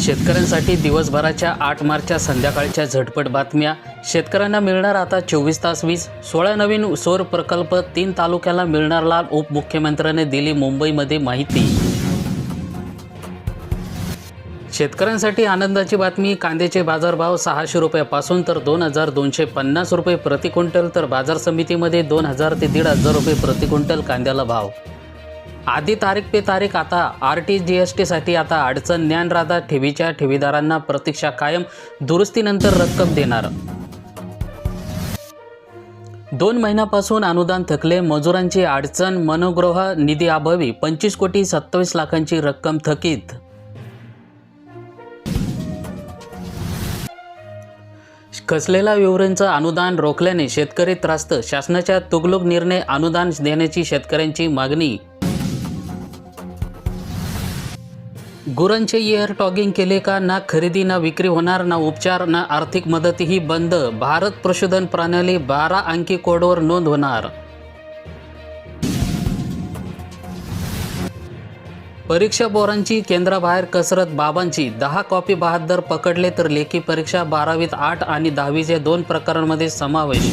शेतकऱ्यांसाठी दिवसभराच्या आठ मार्चच्या संध्याकाळच्या झटपट बातम्या. शेतकऱ्यांना मिळणार आता चोवीस तास वीज. सोळा नवीन सौर प्रकल्प तीन तालुक्याला मिळणार लाभ उपमुख्यमंत्र्याने दिली मुंबईमध्ये माहिती. शेतकऱ्यांसाठी आनंदाची बातमी कांद्याचे बाजारभाव सहाशे रुपयापासून तर दोन हजार दोनशे पन्नास रुपये प्रति क्विंटल तर बाजार समितीमध्ये दोन हजार ते दीड हजार रुपये प्रति क्विंटल कांद्याला भाव. आधी तारीख पे तारीख आता आर टी जी एस टीसाठी आता अडचण. ज्ञानराधा ठेवीच्या ठेवीदारांना प्रतीक्षा कायम. दुरुस्तीनंतर रक्कम देणार. दोन महिन्यापासून अनुदान थकले. मजुरांची अडचण. मनोग्रह निधी अभावी. पंचवीस कोटी सत्तावीस लाखांची रक्कम थकीत. खसलेला विवरणचं अनुदान रोखल्याने शेतकरी त्रास्त. शासनाच्या तुगलुक निर्णय अनुदान देण्याची शेतकऱ्यांची मागणी. गुरांचे इयर टॉगिंग केले का ना खरेदी ना विक्री होणार ना उपचार ना आर्थिक मदतही बंद भारत पशुधन प्रणाली बारा अंकी कोडवर नोंद होणार. परीक्षा बोरांची केंद्राबाहेर कसरत बाबांची दहा कॉपी बहादर पकडले तर लेखी परीक्षा बारावीत आठ आणि दहावीचे दोन प्रकारांमध्ये समावेश.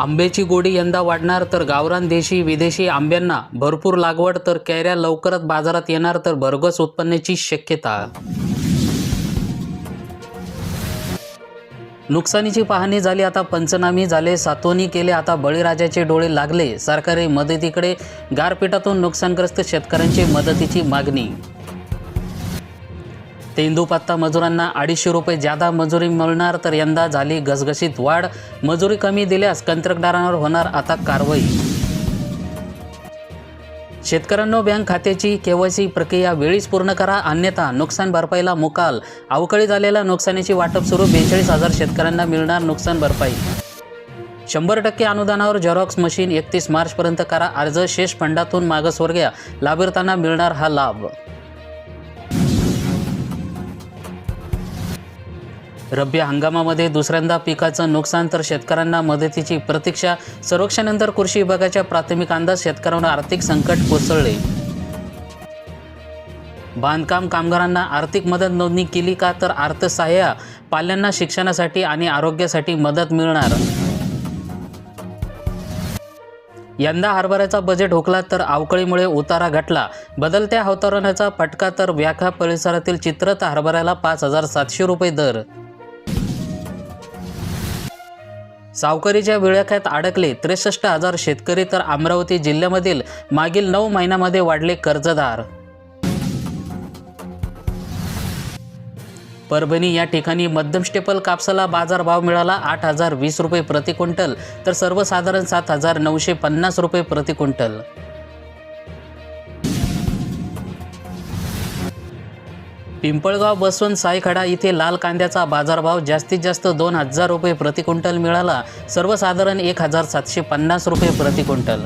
आंब्याची गोडी यंदा वाढणार तर गावरान देशी विदेशी आंब्यांना भरपूर लागवड तर कैऱ्या लवकरच बाजारात येणार तर भरघोस उत्पन्नाची शक्यता. नुकसानीची पाहणी झाली आता पंचनामी झाले सातोनी केले आता बळीराजाचे डोळे लागले. सरकारी मदतीकडे गारपिटातून नुकसानग्रस्त शेतकऱ्यांची मदतीची मागणी. तेंदूपत्ता मजुरांना अडीचशे रुपये जादा मजुरी मिळणार तर यंदा झाली घसघशीत वाढ. मजुरी कमी दिल्यास कंत्राटदारांवर होणार आता कारवाई. शेतकऱ्यांनो बँक खात्याची केवायसी प्रक्रिया वेळीच पूर्ण करा अन्यथा नुकसान भरपाईला मुकाल. अवकाळी झालेल्या नुकसानीची वाटप सुरू बेचाळीस हजार शेतकऱ्यांना मिळणार नुकसान भरपाई. शंभर टक्के अनुदानावर झेरॉक्स मशीन एकतीस मार्चपर्यंत करा अर्ज शेष फंडातून मागासवर्गीय लाभार्थ्यांना मिळणार हा लाभ. रब्बी हंगामामध्ये दुसऱ्यांदा पिकाचं नुकसान तर शेतकऱ्यांना मदतीची प्रतीक्षा. सर्वेक्षणानंतर कृषी विभागाच्या प्राथमिक अंदाज शेतकऱ्यांना आर्थिक संकट कोसळले. बांधकाम कामगारांना आर्थिक मदत नोंदणी केली का तर अर्थसहाय्य पाल्यांना शिक्षणासाठी आणि आरोग्यासाठी मदत मिळणार. यंदा हरभऱ्याचा बजेट हुकला तर अवकळीमुळे उतारा घटला. बदलत्या हवामानाचा फटका तर व्याखा परिसरातील चित्र तर हरभऱ्याला पाच हजार सातशे रुपये दर. सावकारीच्या विळख्यात अडकले त्रेसष्ट हजार शेतकरी तर अमरावती जिल्ह्यामधील मागील नऊ महिन्यामध्ये वाढले कर्जदार. परभणी या ठिकाणी मध्यम स्टेपल कापसाला बाजारभाव मिळाला आठ हजार वीस रुपये प्रति क्विंटल तर सर्वसाधारण सात हजार नऊशे पन्नास रुपये प्रति क्विंटल. पिंपळगाव बसवंत सायखडा इथे लाल कांद्याचा बाजारभाव जास्तीत जास्त दोन हजार रुपये प्रतिक्विंटल मिळाला. सर्वसाधारण एक हजार सातशे पन्नास रुपये प्रतिक्विंटल